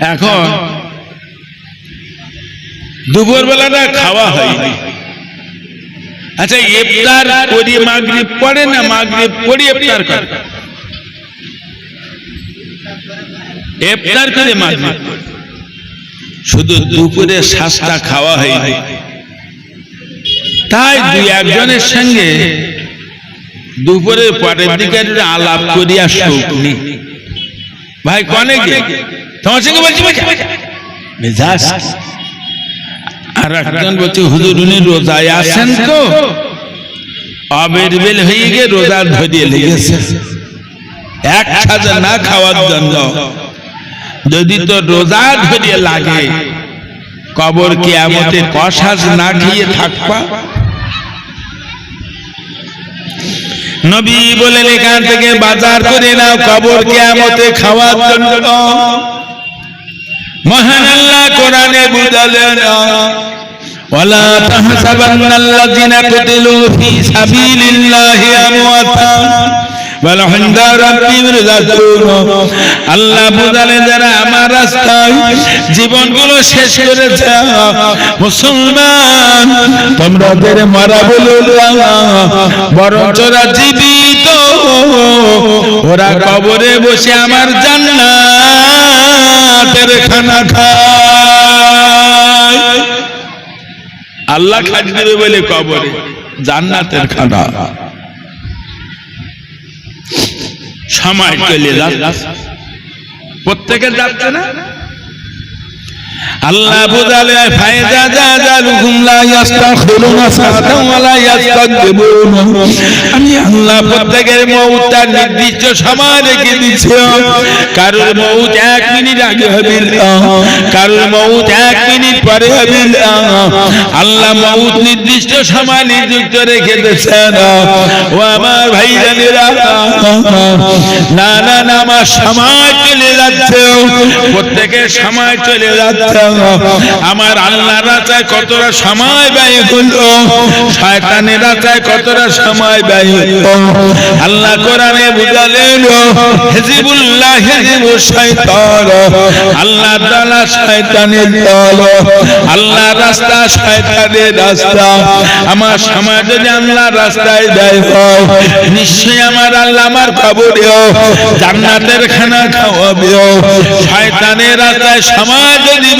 এখন দুপুর বেলাটা খাওয়া হয়নি আচ্ছা ইফতার করি, মাগরিব পড়ে না মাগরিব পড়ি ইফতার করে? ইফতার করে, মাগরিব শুধু দুপুরে শ্বাসটা খাওয়া হয়নি তাই দুই একজনের সঙ্গে দুপুরে পরের দিকে আলাপ করিয়া শোক ভাই, কনে তোমার সঙ্গে বলছি। মেজাজ। আর একজন বলছে হুজুর উনি রোজায় আছেন তো? আবের বেল হয়ে গিয়ে রোজা ধরিয়ে লেগেছে। এক সাজা না খাওয়ার জন্য। যদি তো রোজা ধরিয়ে লাগে কবর কিয়ামতে কষাজ না খেয়ে থাকবা? নবী বলেন এখান থেকে বাজার করে নাও কবর কিয়ামতে খাওয়ার জন্য। মহান আল্লাহ কোরআনে বুঝালেন ওয়ালা তাহসাবান্নাল্লাযিনা কুতিলু ফি সাবিলিল্লাহি আমওয়াতা। বল হিন্দা রাব্বিহিম রিযাকুন আল্লাহ বুঝালেন যারা, আমার রাস্তায় জীবনগুলো শেষ করেছে। মুসলমান তোমরা ওদের মারা বলো বরঞ্চ জীবিত। ওরা কবরে বসে আমার জান্নাতের খানা খায়। আল্লাহ খাজ দেবে বলে কবরে, জান্নাতের খানা। সময় চলে যাচ্ছে। প্রত্যেকে যাচ্ছে না? আল্লাহ বুঝালে ফায়দা যা যা লুকুম লা ইয়াস্তাখিরুনা সাআতান ওয়া লা ইয়াস্তাকবিরুন আমি আল্লাহ প্রত্যেকের মউতটা নির্দিষ্ট সময় রেখে দিছি কারোর মউত এক মিনিট আগে হবে কারোর মউত এক মিনিট পরে হবে। আল্লাহ মউত নির্দিষ্ট সময় নিযুক্ত রেখে দিয়েছেন ও আমার ভাই জানেরা না না না, আমার সময় চলে যাচ্ছে। প্রত্যেকের সময় চলে যাচ্ছে। আমার আল্লাহ রাজায় কতটা সময় ব্যয় হলো? শয়তানের রাজায় কতটা সময় ব্যয় হলো? আল্লাহ কোরআনে বুঝালেন, হিজবুল্লাহ হিজবুশ শাইতান আল্লাহ তাআলা শয়তানের দল, আল্লাহ রাস্তা শয়তানের রাস্তা। আমার সময় যদি আল্লাহ রাস্তায় দেয় হয়, নিশ্চয়ই আমার আল্লাহ আমার কবরে জান্নাতের খানা খাওয়াবে শয়তানের রাস্তায় সময় যদি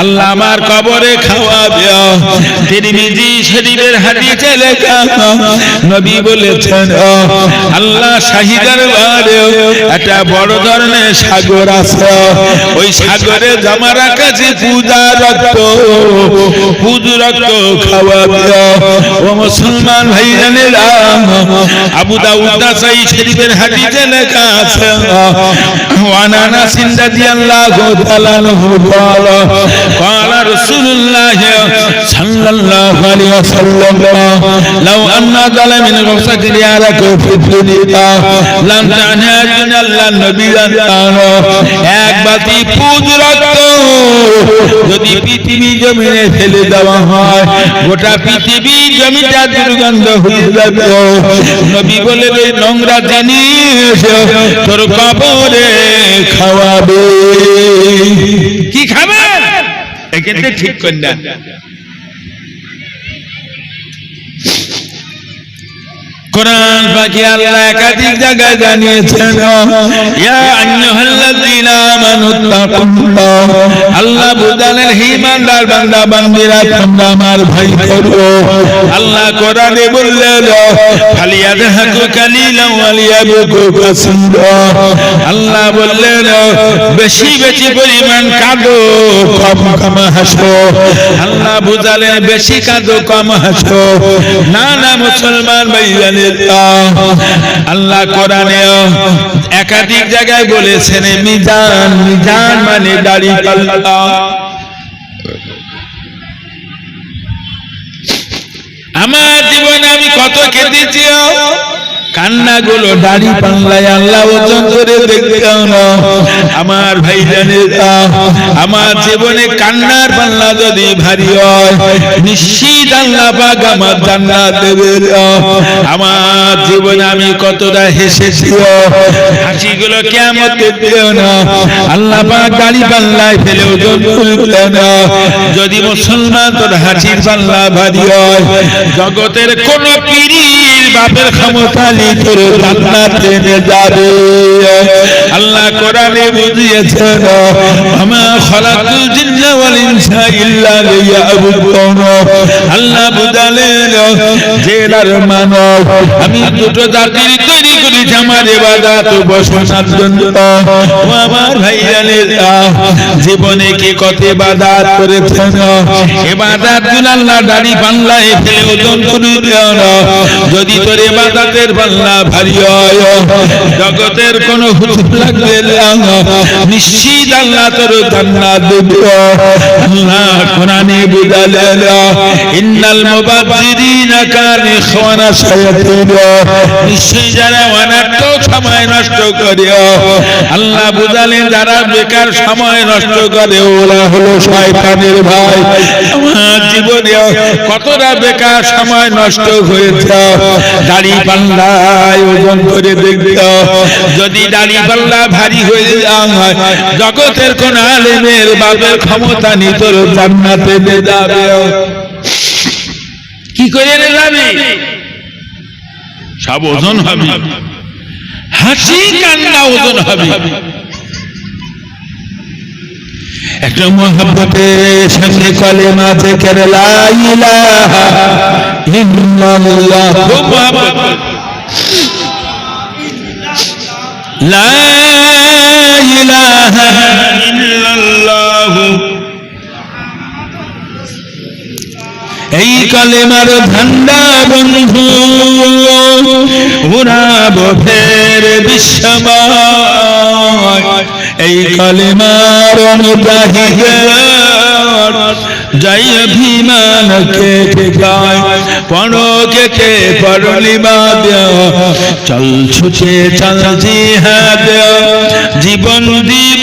আল্লাহ আমার কবরে খাওয়াবে। তিরমিজি শরীফের হাদিসে লেখা, নবী বলেছেন, আল্লাহ শাহিদার একটা বড় ধরনের সাগর আছে। ওই সাগরে জমা রাখাছে পূজা রক্ত, পুজো রক্ত খাওয়াবে। ও মুসলমান ভাই জানেরা আবু দাউদ নাসাই শরীফের হাদিসে লেখা আছে ওয়ানানা সিন্দাদি আল্লাহ তাআলা قال قال রাসূলুল্লাহ সাল্লাল্লাহু আলাইহি যদি পৃথিবী জমিনে ফেলে দেওয়া হয়, গোটা পৃথিবী জমিটা দুর্গন্ধ হয়ে যাবে। নবী বলে নোংরা জানিস, তোর কবরে খাওয়াবে। কি খাবে এক্ষেত্রে ঠিক করলেন কোরআন পাখি আল্লাহ একাধিক জায়গায় জানিয়েছেন, ইয়া আইয়ুহাল্লাযীনা আমানু তাকুল্লাহ, আল্লাহ বুঝালেন, হে ইমানদার বান্দা, বান্দিরা, তোমরা আমার ভয় করো। আল্লাহ কোরআনে বললেন ফালিয়াদহাকু কালিলান ওয়ালিয়াবকু কাসীরা আল্লাহ বললেন, বেশি বেশি পরিমাণ কাঁদো, কম কম হাসো। আল্লাহ বুঝালেন, বেশি কাঁদো, কম হাসো। না না, মুসলমান ভাইজানের আল্লাহ কোরআনে একাধিক জায়গায় বলেছেন মিজান মিজান মানে দাড়ি পাল্লা। আমার জীবনে আমি কত কেঁদেছি কান্নাগুলো দাড়ি পাল্লায় আল্লাহ ওজন করে দেখতাম না আমার ভাই জানে আমার জীবনে কান্নার পাল্লা যদি ভারী হয়, নিশ্চিত আল্লাহ পাক আমার জান্নাত দেবে আমার জীবনে আমি কতটা হেসেছি হাসিগুলো কেমন দিও না। আল্লাহ পাক গাড়ি পাল্লায় ফেলে ওজন না যদি মুসলমান তোর হাসির পাল্লা ভারী হয় জগতের কোন পীরির বাপের ক্ষমতা তোর জান্নাত টেনে যাবে। আল্লাহ কোরআনে বুঝিয়েছেন, আমা খালাকুল জিন্না ওয়াল ইনসা ইল্লা লিয়াবুদুন আল্লাহ বুঝালেন নার মানব, আমি দুটো জাতির তৈরি আমার ইবাদত উপাসনার জন্য। ও আমার জীবনে কি কত ইবাদত করেছেন? ইবাদত আল্লাহ দাড়ি পাল্লায় ফেলে ওজন যদি তোর ইবাদতের পাল্লা ভারী হয়, জগতের কোন হুজুর লাগবে নিশ্চিত আল্লাহ তোর জান্নাত দেবে। আল্লাহ কোরআনে ইন্নাল কান ইখওয়ানা শায়াতিন নিশ্চয়ই যারা অনার্থক সময় নষ্ট করে আল্লাহ বুঝালেন, যারা বেকার সময় নষ্ট করে, ওরা হলো শয়তানের ভাই। জীবনে কতটা বেকার সময় নষ্ট হয়েছে। দাড়ি পাল্লায় ওজন করে দেখতে। যদি দাড়ি পাল্লা ভারী হয়ে যায় জগতের কোন বাপের ক্ষমতা নেই তোর জান্নাতে যাবে। কি করে যাবে? সব ওজন হবে। হাসি কান্না ওজন হবে। একটা মহাব্বতের সঙ্গে কলেমা থেকে লা ইলাহা ইল্লাল্লাহ। খুব মহাব্বত। লা ইলাহা ইল্লাল্লাহ। এই কালেমার ঠান্ডা বন্ধু, উড়াব ফের বিশ্বময়। এই কালেমার অনুদাহিগে জয় অভিমান পড়ো কে কে পড়লি বাদ চল ছুটে, চল জিহাদ, জীবন দিব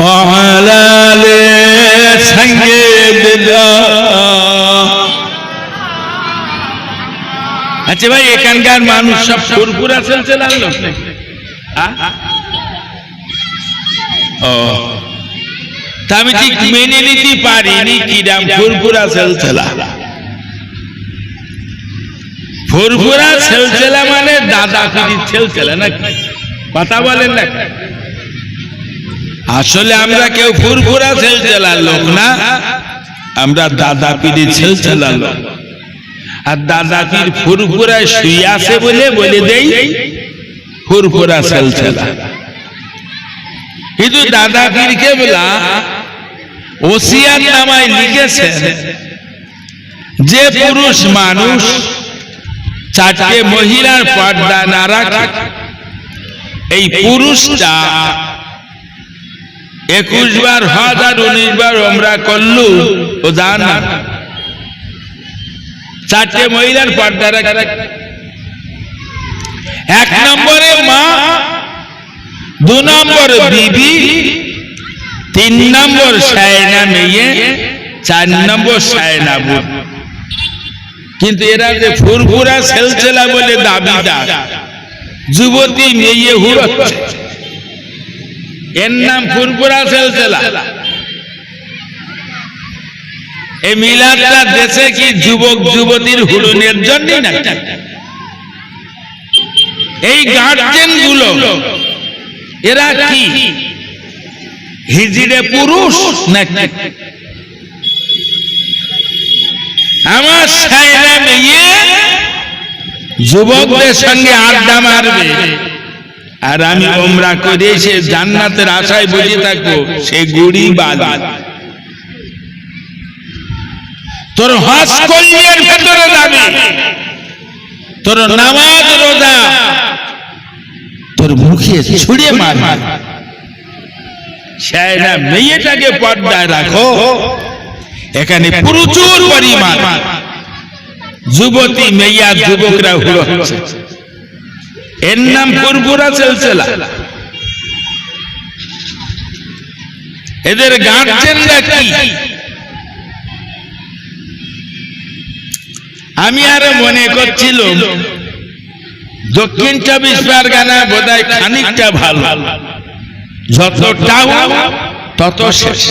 وعلى آل سيدنا আচ্ছা ভাই এখানকার মানুষ সব ফুরফুরা সেলসেলার লোক ও তা আমি ঠিক মেনে নিতে পারিনি কিরাম ফুরফুরা সেলসেলা ফুরফুরা সেলসেলা মানে দাদা পিড়ির সেলসেলা নাকি কথা বলেন না আসলে আমরা কেউ ফুরফুরা সেলসেলার লোক না। আমরা দাদা পিড়ির সেলসেলার লোক। আর দাদা পীর ফুরফুরায় শুয়ে আছে বলে বলে দেই, ফুরফুরা সেলসেলা কিন্তু দাদা পীর কেবলা ওসিয়ার নামায় লিখেছেন যে পুরুষ মানুষ চারটে মহিলার পর্দা না রাখে, এই পুরুষটা একুশ বার হজ আর উনিশ বার ওমরা করলু। ও জানা চারটে মহিলার পর্দা এক নম্বরে মা, দু নম্বর বিবি, তিন নম্বর সায়না মেয়ে, চার নম্বর সায়না বুধ কিন্তু এরা যে ফুরফুরা সেলসেলা বলে দাবিদার। যুবতী মেয়ে হুড়চ্ছে। এর নাম ফুরফুরা সেলসেলা। এই মিলাদটা দেশে কি যুবক, যুবতীর হুড়ুনের জন্য এই গার্জেনগুলো এরা কি? হিজিড়ে পুরুষ নাকি? আমার সাইরা মেয়ে যুবকদের সঙ্গে আড্ডা মারবে। আর আমি ওমরা করে সে জান্নাতের আশায় বুঝে থাকব, সে গুড়ি বাদ। তোর হজ কলিয়ের ভেতরে যাবে। তোর নামাজ রোজা। তোর মুখে ছুড়ে মারবে সায়না মেয়েটাকে পর্দায় রাখো। এখানে প্রচুর পরিমাণ যুবতী মেয়া যুবকরা হচ্ছে এর নাম পুরপুরা সেলসেলা? এদের গার্জেনরা কি? আমি আরও মনে করছিল দক্ষিণ চব্বিশ পরগনা বোধহয় খানিকটা ভালো। যত টাউন তত শেষ।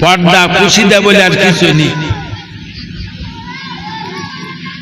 পর্দা পুষিদা বলে আর কিছু নেই।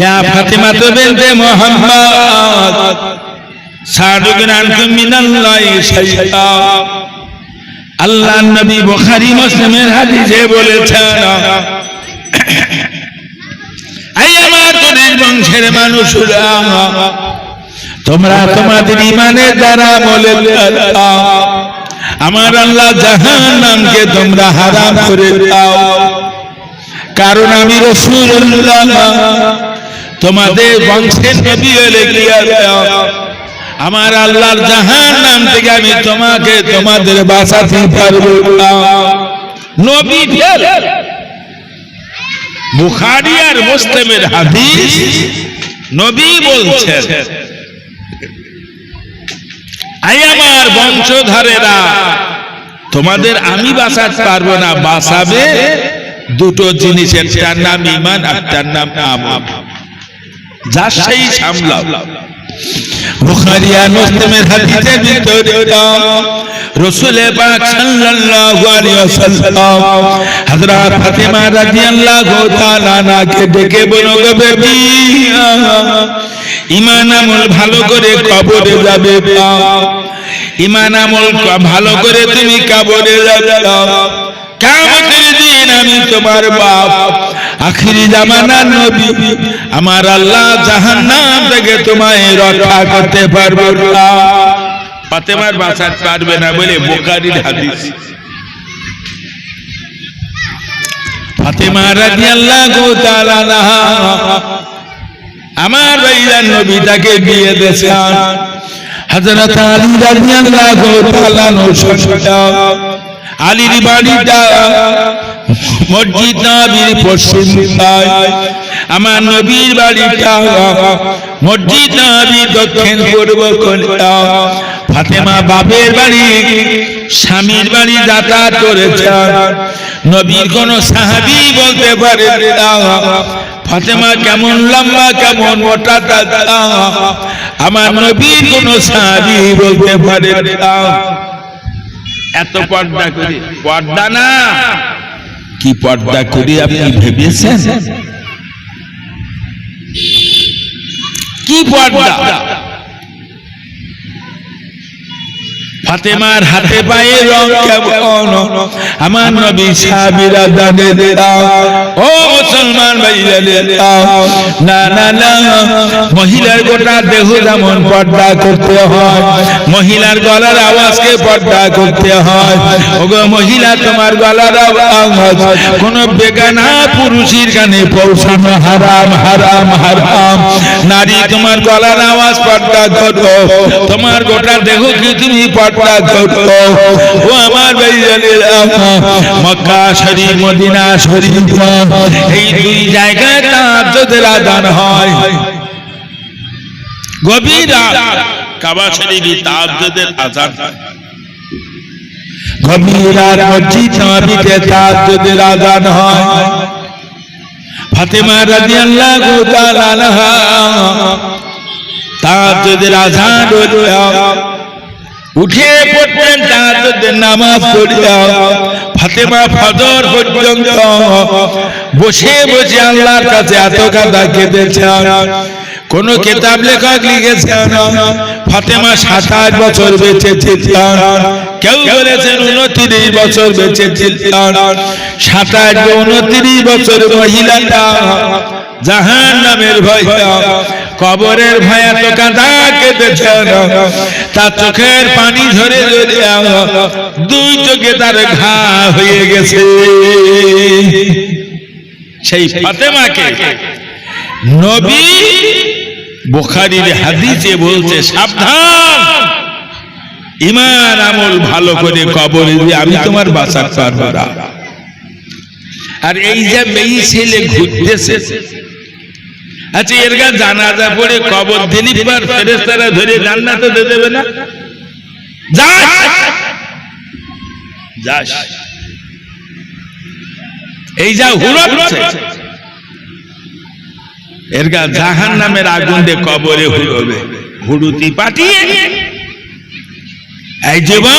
ইয়া ফাতিমা তো বিনতে মুহাম্মদ। সাদুগান কুম মিনাল্লাহি শাইআ আল্লাহ নবী বুখারী মুসলিমের হাদিসে বলেছেন আই আমার তোদের বংশের মানুষরা, তোমরা তোমাদের ইমানের দ্বারা বলে আমার আল্লাহ জাহান নামকে তোমরা হারাম করে দাও। কারণ আমি রসুল্লাহ তোমাদের বংশের নবী হলে কি আমার আল্লাহর জাহান নাম থেকে আমি তোমাকে তোমাদের বাঁচাতে পারব না। নবী বুখারি আর মুসলিমের হাদিস নবী বলছেন আই আমার বংশধরেরা তোমাদের আমি বাঁচাতে পারব না। বাঁচাবে দুটো জিনিস একটার নাম ইমান একটার নাম আমল। যা সেই সামলাও। বুখারিয়া মুসলিমের হাদিসের ভিতরে রসুল পাক সাল্লাল্লাহু আলাইহি ওয়াসাল্লাম হযরত ফাতিমা রাদিয়াল্লাহু তাআলা নাকে ডেকে বলো গো বেবি ঈমান আমল ভালো করে কবরে যাবে ঈমান আমল ভালো করে তুমি কবরে যাবে দিন আমি তোমার বাপ আখিরি জামানা নবী, আমার আল্লাহ জাহান্নাম থেকে তোমায় রক্ষা করতে পারব না। ফাতেমার বাঁচাতে পারবে না বলে বোকারির হাদিস। ফাতেমা রাদিয়াল্লাহু তাআলা আমার ভাইজান নবী তাকে বিয়ে দিয়েছেন। হযরত আলী রাদিয়াল্লাহু তাআলা নৌশদ আলীর বাড়িটা আমার নবীর বাড়িটা, মসজিদ দক্ষিণ পূর্ব ফাতেমা বাপের বাড়ি, স্বামীর বাড়ি যাতায়াত করেছে। নবীর কোন সাহাবি বলতে পারে ফাতেমা কেমন লম্বা, কেমন মোটা আমার নবীর কোন সাহাবি বলতে পারে এত পর্দা করে, পর্দা না। কি পর্দা করে আপনি ভেবেছেন? কি পর্দা? ফাতেমার হাতে পায়ে রং কেমন? আমার নবী সাহাবীরা জানে ও মুসলমান ভাইরা না না না, মহিলার গোটা দেহ যেমন পর্দা করতে হয়, মহিলার গলার আওয়াজকে পর্দা করতে হয়। ওগো মহিলা, তোমার গলার আওয়াজ, কোন বেগানা পুরুষের কানে পৌঁছানো হারাম হারাম হারাম। নারী, তোমার গলার আওয়াজ পর্দা করো। তোমার গোটা দেহ কি তুমি পর্দা করো ও আমার ভাইজানেরা মক্কা, শরীফ, মদিনা, শরীফ, এই দুই জায়গায় তাহাজ্জুদের আযান হয়। গভীর রাত কাবা শরীফে তাহাজ্জুদের আযান হয়। হয়। ফাতেমা রাদিয়াল্লাহু তাআলা আনহা উঠে পড়তেন তাহাজ্জুদের নামাজ পড়িয়া ফাতেমা ফজর পর্যন্ত বসে বসে আল্লাহর কাছে এত কাদা কেঁদেছেন। কোন কেতাব লেখক লিখেছেন, ফাতেমা সাতাশ বছর বেঁচে ছিলেন। কেউ বলেছেন উনত্রিশ বছর বেঁচে ছিলেন। সাতাশ উনত্রিশ বছর মহিলাটা জাহান নামের ভয় কবরের ভয় এত কাদা কেঁদেছেন তার চোখের পানি ঝরে ঝরে দুই চোখে তার ঘা হয়ে গেছে। সেই ফাতেমাকে নবী বোখারির হাদিসে বলছে, সাবধান। ইমান, আমল ভালো করে কবরে দিয়ে আমি তোমার বাঁচার পারব আর এই যে মেয়ে ছেলে ঘুরতেছে আচ্ছা এর গা জানাজা পড়ে কবর দিলি ফেরেস্তারা ধরে জান্নাতে দিয়ে দেবে না? এই যা হুড়ছে এর গা জাহান নামের আগুন দিয়ে কবরে হুড়বে হুড়ুতি পাঠিয়ে এই যুবক!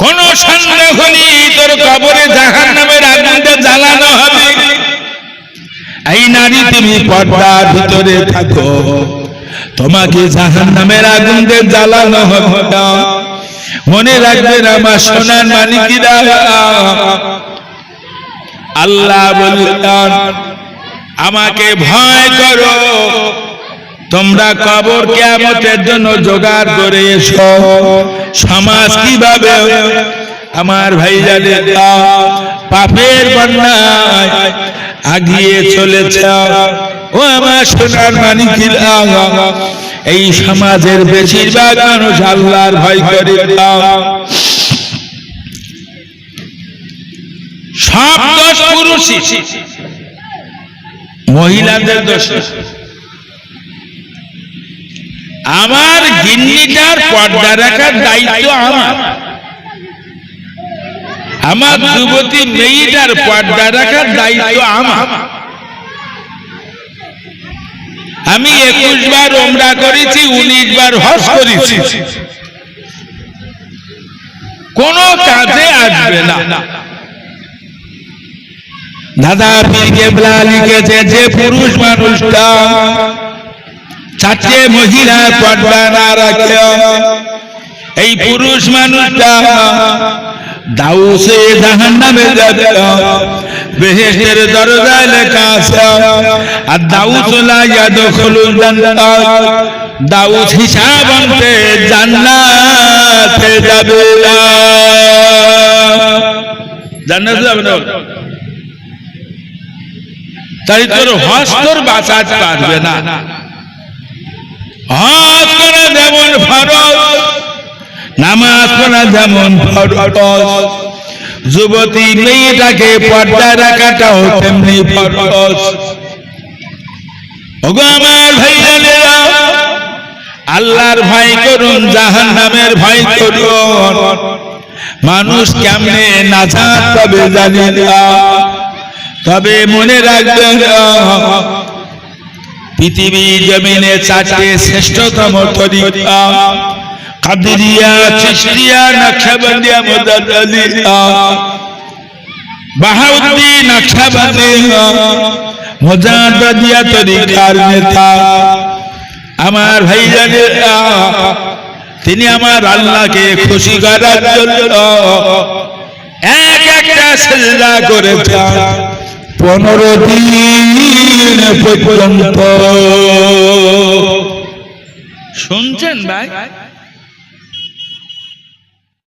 কোন সন্দেহ হলি তোর কবরে জাহান নামের নারী তুমি পর্দার ভিতরে থাকো। তোমাকে জাহান নামের আগুন দিয়ে জ্বালানো হবে মনে রাখবেন আমার সোনার মানিকিরা। আল্লাহ বললেন আমাকে ভয় করো। তোমরা কবর কেয়ামতের জন্য জোগাড় করে এসো। সমাজ কীভাবে আমার ভাই জানে পাপের বন্যায় আগিয়ে চলেছে। ও আমার সোনার মানিকির এই সমাজের বেশিরভাগ মানুষ আল্লাহর ভয় করে। সব দোষ পুরুষই। মহিলাদের দোষ আমার গিন্নিটার পর্দা রাখার দায়িত্ব আমার। আমার যুবতী মেয়েটার পর্দা রাখার দায়িত্ব আমার। আমি একুশ বার ওমরা করেছি উনিশ বার হস করেছি। কোন কাজে আসবে না। দাদা লিখেছে যে পুরুষ মানুষটা চারটে মহিলার পর্দা না রাখে এই পুরুষ মানুষটা দাউসে জাহান নামে যাবে। বেহেস্তের দরজায় লেখা আছে, আর দাউস লা ইয়াদখুলুল জান্নাত। দাউস হিসাব আনতে জান্নাতে যাবে না। যাবে না? তাই তোর হস তোর বাঁচাতে পারবে না। করা যেমন ফরজ নামাজ পড়া যেমন যুবতী মেয়েটাকে পর্দা রাখাটাও তেমনি আমার ভাই আল্লাহর ভয় করুন জাহান নামের ভয় করুন। মানুষ কেমনে নাজাত তবে জানি তবে মনে রাখবেন, পৃথিবী জমিনে চারটে শ্রেষ্ঠতম তরিকা। কাদিরিয়া চিশতিয়া নকশবন্দিয়া মুদাদ্দালিয়া, বাহাউদ্দিন নকশবন্দিয়া মুজাদ্দাদিয়া তরিকার নেতা, আমার ভাই জানেরা তিনি আমার আল্লাহকে খুশি করার জন্য এক একটা সেজদা করেছেন। পনেরো দিন পর্যন্ত। শুনছেন ভাই?